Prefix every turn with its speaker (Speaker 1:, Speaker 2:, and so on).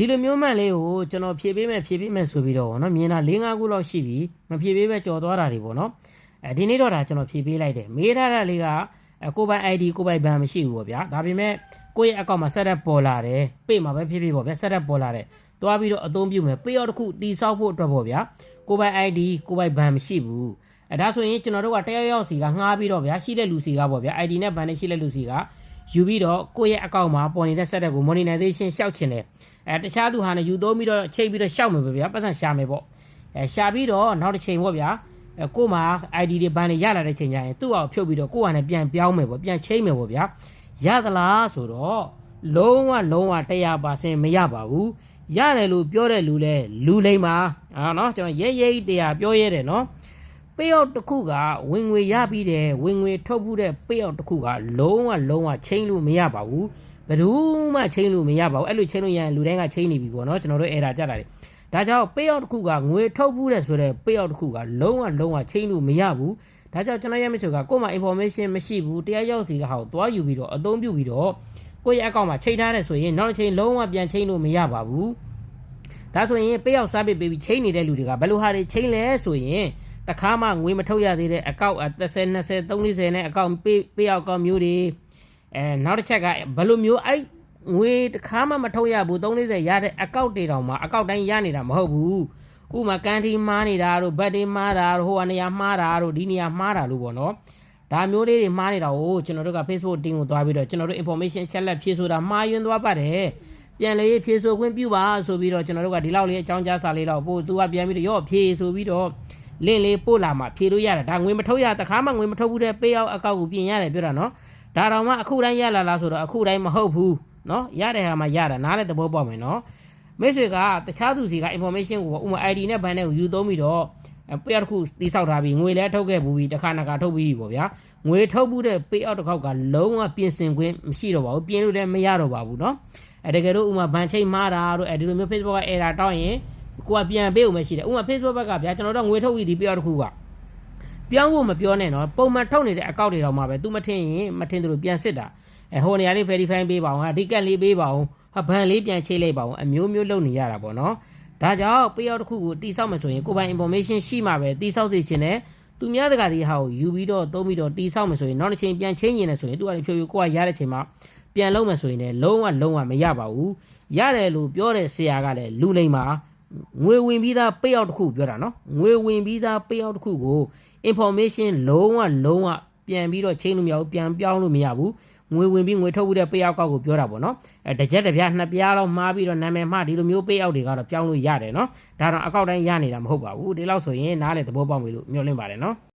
Speaker 1: ဒီလိုမျိုးမှန်လေးကိုကျွန်တော်ဖြည့်ပေးမယ်ဖြည့်ပေးမယ်ဆိုပြီးတော့ဗောနော်မြင်တာ၄၅ခုလောက်ရှိပြီမဖြည့်ပေးပဲကြော်သွားတာတွေဗောနော်အဲဒီနေ့တော့ဒါကျွန်တော်ဖြည့်ပေးလိုက်တယ်မေးထားတာလေးကအဲကိုယ်ပိုင် ID ကိုယ်ပိုင်ဘဏ်မရှိဘူးဗောဗျာဒါပေမဲ့ကိုယ့်ရဲ့အကောင့်မှာဆက်ရက်ပေါ်လာတယ်ပေ့မှာပဲဖြည့်ပေးဗောဗျာဆက်ရက်ပေါ်လာတယ်သွားပြီးတော့အသုံးပြုမယ်ပေရောက်တစ်ခုတီဆောက်ဖို့အတွက်ဗောဗျာကိုယ်ပိုင် ID ကိုယ်ပိုင်ဘဏ်မရှိဘူးအဲဒါဆိုရင်ကျွန်တော်တို့ကတယောက်ယောက်စီကငှားပြီးတော့ဗျာရှိတဲ့လူစီကဗောဗျာ ID နဲ့ဘဏ်နဲ့ရှိတဲ့လူစီက ယူပြီးတော့ကိုယ့်ရဲ့အကောင့်မှာပေါ်နေတဲ့ဆက်ရက်ကို monetization ရှောက်ချင်တယ်အဲတခြားသူဟာ ne ယူသုံးပြီးတော့ချိန်ပြီးတော့ရှောက်မယ်ပဲဗျာပတ်စံရှာမယ်ပေါ့အဲရှာပြီးတော့နောက်တစ်ချိန်ပေါ့ဗျာအဲကို့မှာ ID တွေဘန်တွေရလာတဲ့ချိန်ကျရင်သူ့အောင်ဖြုတ်ပြီးတော့ကို့ဟာနဲ့ပြန်ပြောင်းမယ်ပေါ့ပြန်ချိန်မယ်ပေါ့ဗျာရသလားဆိုတော့လုံးဝလုံးဝ100%မရပါဘူးရတယ်လို့ပြောတဲ့လူလဲလူလိမ့်ပါအာနော်ကျွန်တော်ရဲရဲတရားပြောရဲတယ်နော် ပေးရောက်တစ်ခုကဝင်ငွေရပြီးတယ်ဝင်ငွေထုတ်ဖို့တဲ့ပေးရောက်တစ်ခုကလုံးဝလုံးဝချိန်လို့မရပါဘူးဘယ်သူမှချိန်လို့မရပါဘူးအဲ့လိုချိန်လို့ရရင်လူတိုင်းကချိန်နေပြီပေါ့နော်ကျွန်တော်တို့အဲ့ဒါကြတာလေဒါကြောင့်ပေးရောက်တစ်ခုကငွေထုတ်ဘူးတဲ့ဆိုတော့ပေးရောက်တစ်ခုကလုံးဝလုံးဝချိန်လို့မရဘူးဒါကြောင့်ကျွန်တော်ရဲ့မိတ်ဆွေကကို့မှာ information မရှိဘူးတရားရောက်စီကဟာကိုသွားယူပြီးတော့အသုံးပြုပြီးတော့ကိုယ့်ရဲ့အကောင့်မှာချိန်ထားတယ်ဆိုရင်နောက်တစ်ချိန်လုံးဝပြန်ချိန်လို့မရပါဘူးဒါဆိုရင်ပေးရောက်စားပေးပြီးချိန်နေတဲ့လူတွေကဘယ်လိုဟာတွေချိန်လဲဆိုရင် တခါမှငွေမထုတ်ရသေးတဲ့အကောင့်30 20 30နဲ့အကောင့်ပေးပေးရောက်ကောင့်မျိုးတွေအဲနောက်တစ်ချက်ကဘယ်လိုမျိုးအဲ့ငွေတစ်ခါမှမထုတ်ရဘူး340ရတဲ့အကောက်တွေတောင်မှအကောက်တိုင်းရနေတာမဟုတ်ဘူးဥမာကန်တီမှားနေတာတို့ဘတ်တွေမှားတာတို့ဟိုကနေရာမှားတာတို့ဒီနေရာမှားတာလို့ပေါ့နော်ဒါမျိုးလေးတွေမှားနေတာကိုကျွန်တော်တို့က Facebook တင်းကိုသွားပြီးတော့ကျွန်တော်တို့ information ချက်လက်ဖြည့်ဆိုတာမှားယွင်းသွားပါတယ်ပြန်လေဖြည့်ဆိုခွင့်ပြုပါဆိုပြီးတော့ကျွန်တော်တို့ကဒီလောက်လေးအကြောင်းကြားစာလေးတော့ပို့သူကပြန်ပြီးတော့ရော့ဖြည့်ဆိုပြီးတော့ လင့်လေးပို့လာမှဖြည့်လို့ရတယ်ဒါငွေမထုတ်ရတခါမှငွေမထုတ်ဘူးတဲ့ပေးအောင်အကောက်ကိုပြင်ရတယ်ပြောတာနော် ဒါတော့မှအခုတိုင်းရလာလားဆိုတော့အခုတိုင်းမဟုတ်ဘူးเนาะရတဲ့ဟာမှာရတာနားလည်းသဘောပေါက်မယ်เนาะမိတ်ဆွေကတခြားသူစီက information ကိုဥမာ ID နဲ့ဘဏ်နဲ့ကိုယူသုံးပြီးတော့ပေးအောက်တစ်ခုတိဆောက်ထားပြီးငွေလည်းထုတ်ခဲ့ဘူးပြီးတစ်ခါနှစ်ခါထုတ်ပြီးပေါ့ဗျာငွေထုတ်ဘူးတဲ့ပေးအောက်တစ်ခေါက်ကလုံးဝပြင်ဆင်ခွင့်မရှိတော့ပါဘူးပြင်လို့လည်းမရတော့ပါဘူးเนาะအဲတကယ်လို့ဥမာဘဏ်ချိန်မှားတာတို့အဲဒီလိုမျိုး Facebook က error တောင်းရင် ကိုကပြန်ပေးဦးမရှိတယ်ဥမာ Facebook ဘက်ကဗျာကျွန်တော်တို့ငွေထုတ်ပြီးဒီပေးအောက်တစ်ခုကပြောင်းဖို့မပြောနဲ့နော်ပုံမှန်ထုတ်နေတဲ့အကောင့်တွေတော့မှပဲ तू မထင်ရင်မထင်သလိုပြန်စစ်တာအဲဟိုနေရာလေး verify ပေးပါအောင်ဟာဒီကက်လေးပေးပါအောင်ဟာဘန်လေးပြန်ချိတ်လိုက်ပါအောင်အမျိုးမျိုးလုပ်နေရတာပေါ့နော်ဒါကြောင့်ပေးရောက်တစ်ခုကိုတိဆောက်မယ်ဆိုရင်ကိုယ်ပိုင် information ရှိမှပဲတိဆောက်စေချင်တယ်သူများတကာဒီဟာကိုယူပြီးတော့သုံးပြီးတော့တိဆောက်မယ်ဆိုရင်နောက်တစ်ချိန်ပြန်ချင်းရင်လည်းဆိုရင်သူကလည်းဖြိုဖြိုကိုကရတဲ့ချိန်မှာပြန်လုံးမယ်ဆိုရင်လည်းလုံးဝလုံးဝမရပါဘူးရတယ်လို့ပြောတဲ့ဆရာကလည်းလူလိမ္မာ ငွေဝင်ပြီးသားပေးရောက်တစ်ခုပြောတာနော်ငွေဝင်ပြီးသားပေးရောက်တစ်ခုကို information လုံးဝလုံးဝပြန်ပြီးတော့ချိန်လို့မရဘူးပြန်ပြောင်းလို့မရဘူးငွေဝင်ပြီးငွေထုတ်ပြီးတဲ့ပေးအောက်ကောက်ကိုပြောတာပေါ့နော်အဲတစ်ချက်တစ်ပြားနှစ်ပြားလောက်မှားပြီးတော့နာမည်မှားဒီလိုမျိုးပေးအောက်တွေကတော့ပြောင်းလို့ရတယ်နော်ဒါတော့အကောက်တိုင်းရနေတာမဟုတ်ပါဘူးဒီလောက်ဆိုရင်နားလေသဘောပေါက်ပြီလို့မျှော်လင့်ပါတယ်နော်